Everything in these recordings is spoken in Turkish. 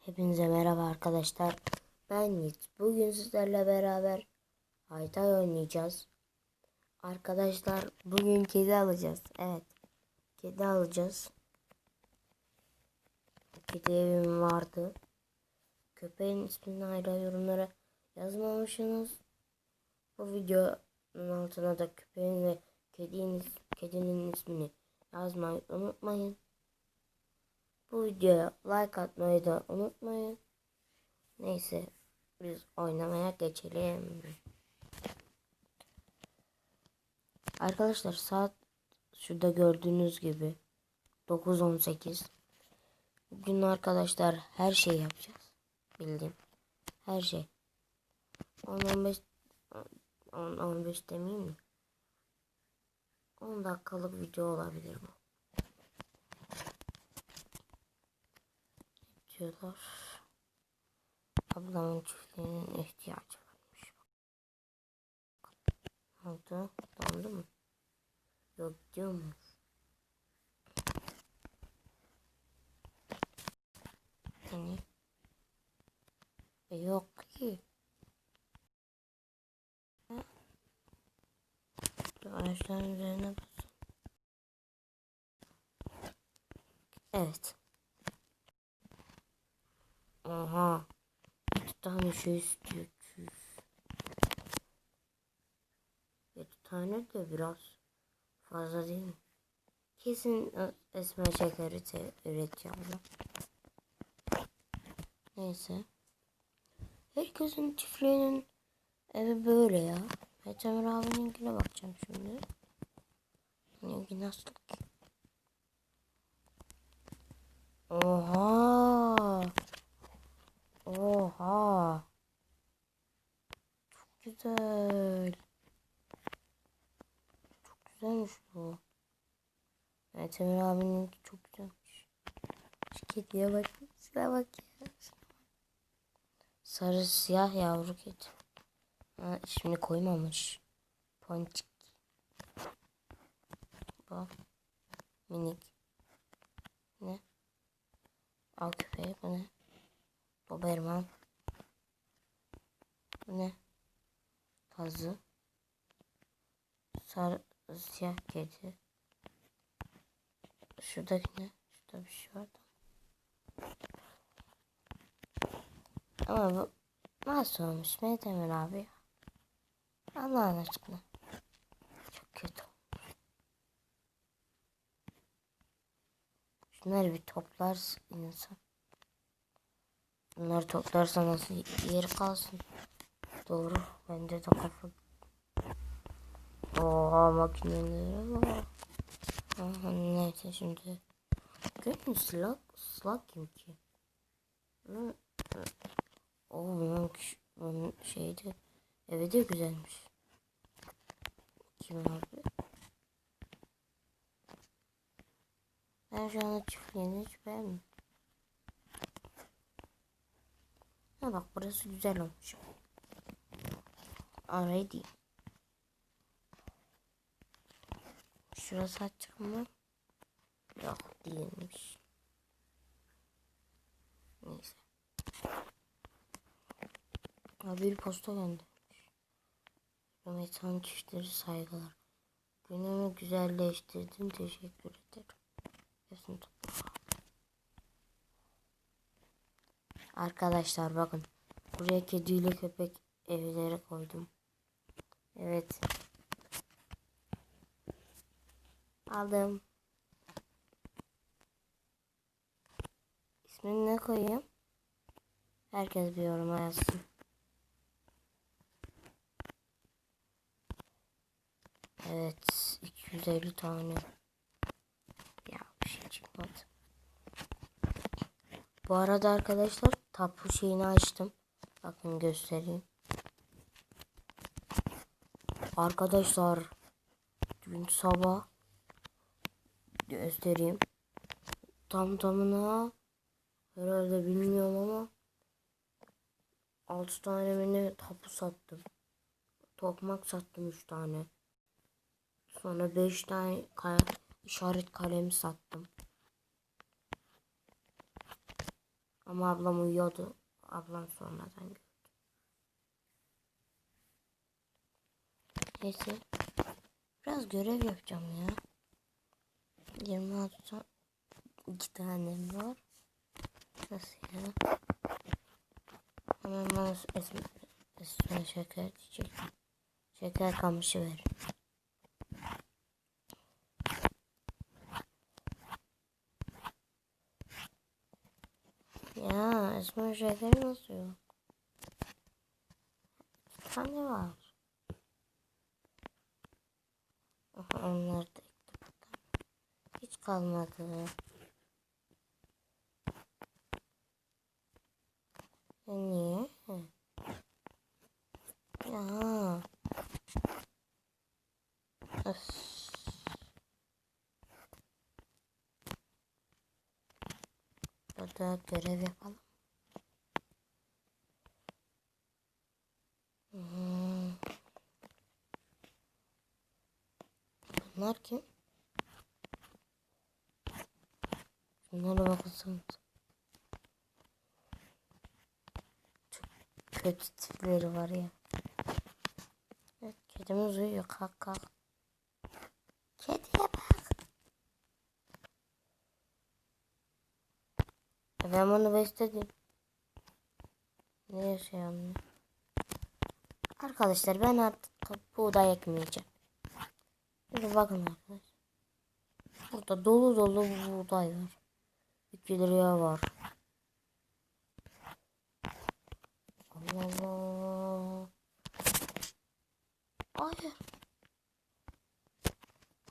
Hepinize merhaba arkadaşlar. Ben Yiğit. Bugün sizlerle beraber Haytay oynayacağız. Arkadaşlar bugün kedi alacağız. Evet. Kedi alacağız. Kedi evim vardı. Köpeğin ismini hala yorumlara yazmamışsınız. Bu videonun altına da köpeğin ve kedinin, kedinin ismini yazmayı unutmayın. Bu videoya like atmayı da unutmayın. Neyse biz oynamaya geçelim. Arkadaşlar saat şurada gördüğünüz gibi 9.18. Bugün arkadaşlar her şey yapacağız. Bildim. Her şey. 10-15 10-15 demeyeyim mi? 10 dakikalık video olabilir bu. Diyorlar. Ablamın çiftliğinin ihtiyacı varmış. Ne oldu? Dondu mu? Yok diyor mu? Yani e yok ki. Ağaçların üzerine basın. Evet. Aha. Bir tane şey istiyor. Çüş. Bir tane de biraz fazla değil mi? Kesin e, esmer şeker üre- üretiyorlar. Neyse. Herkesin çiftliğinin evi böyle ya. Petemir abininkine bakacağım şimdi. Seninki nasıl ki? Oha. Oha. Çok güzel. Çok güzelmiş bu. Evet Emir abinin çok güzelmiş. Şu kediye bak. Şuna bak ya. Sarı siyah yavru kedi. Ha, ismini koymamış. Ponçik. Bu. Minik. Ne? Al köpeği bu ne? Doberman. Bu ne? Kazı. Sarı siyah kedi. Şuradaki ne? Şurada bir şey vardı. Ama bu nasıl olmuş Mehmet Emir abi? Allah'ın aşkına. Çok kötü olmuş. Şunları bir toplarsın insan. Bunları toplarsa nasıl yer kalsın? Doğru. Bende de kafa. Oha makinelere bak. Aha, neyse şimdi. Görün slug, slug kim ki? Oo bunun, bunun şeydi. Evi de güzelmiş. Kim abi? Ben şu anda çiftliğini hiç beğenmedim. Ha bak burası güzel olmuş. Already. Şurası açık mı? Yok değilmiş. Neyse. Ha bir posta göndermiş. Römetan çiftleri saygılar. Günümü güzelleştirdin teşekkür ederim. Hepsini Arkadaşlar bakın. Buraya kediyle köpek evleri koydum. Evet. Aldım. İsmini ne koyayım? Herkes bir yoruma yazsın. Evet. 250 tane. Ya bir şey çıkmadı. Bu arada arkadaşlar tapu şeyini açtım. Bakın göstereyim. Arkadaşlar dün sabah göstereyim. Tam tamına herhalde bilmiyorum ama 6 tane ne tapu sattım. Tokmak sattım 3 tane. Sonra 5 tane kaya, işaret kalemi sattım. Ama ablam uyuyordu. Ablam sonradan gördü. Neyse. Biraz görev yapacağım ya. 26 tane iki tanem var. Nasıl ya? Hemen bana esme, esme şeker diyecek. Şeker kamışı ver. Şekeri nasıl yok? Tane var. Aha, onları da. Hiç kalmadı. E niye? Ya. Öf. Burada görev yapalım. Bakılsanız. Çok kötü tipleri var ya. Evet kedimiz uyuyor kalk kalk. Kediye bak. E Ben bunu besledim. Ne yaşayamıyor? Arkadaşlar ben artık buğday ekmeyeceğim. Şimdi bakın arkadaşlar. Burada dolu dolu buğday var. 2 liraya var. Allah Allah. Hayır.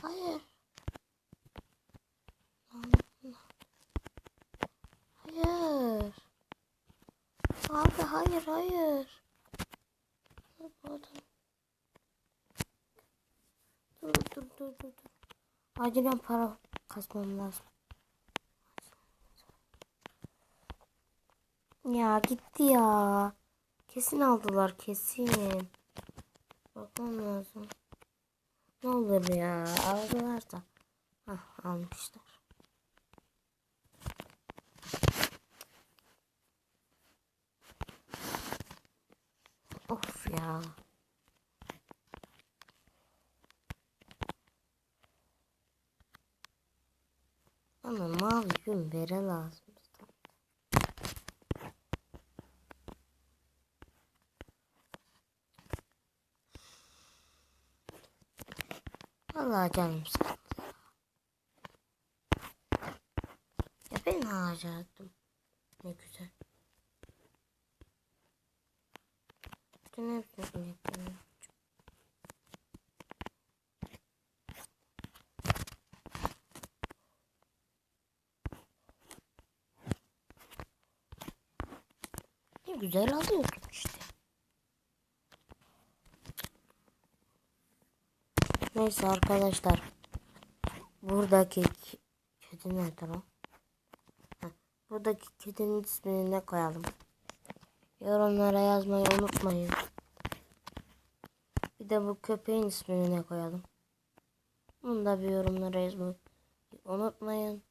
Hayır. Hayır. Abi hayır hayır. Dur dur dur dur. dur. Acilen para kasmam lazım. Ya gitti ya. Kesin aldılar kesin. Bakmam lazım. Ne olur ya aldılar da. Hah almışlar. Of ya. Ama mavi gün bere lazım. Vallahi canım sıkıldı. Ya ben alacaktım. Ne güzel. Bütün hepsini ineklerim. Ne güzel alıyordum işte. Neyse arkadaşlar. Buradaki kedi nerede lan? Buradaki kedinin ismini ne koyalım? Yorumlara yazmayı unutmayın. Bir de bu köpeğin ismini ne koyalım? Bunu da bir yorumlara yazmayı unutmayın.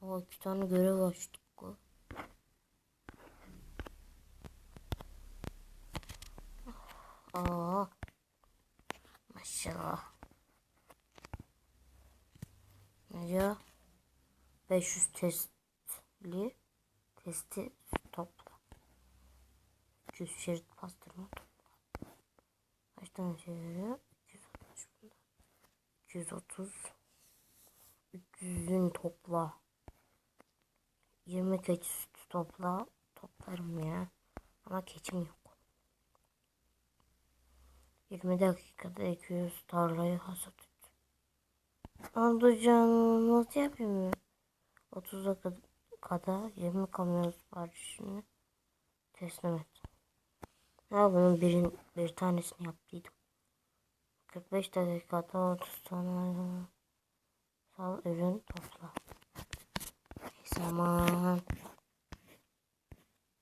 O iki tane görev açtık. o. Aa. Maşallah. Ne diyor? 500 testli testi topla. 200 şerit pastırma topla. Kaç tane şey veriyor? 260 bunda. 230 300'ün topla. 20 keçi sütü topla. Toplarım ya. Ama keçim yok. 20 dakikada 200 tarlayı hasat et. Oldu. Nasıl yapayım ya? 30 dakikada 20 kamyon siparişini teslim et. Ya bunun birin, bir tanesini yaptıydım. 45 dakikada 30 tane sal ürün topla. Neyse aman.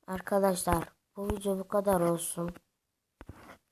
Arkadaşlar bu video bu kadar olsun.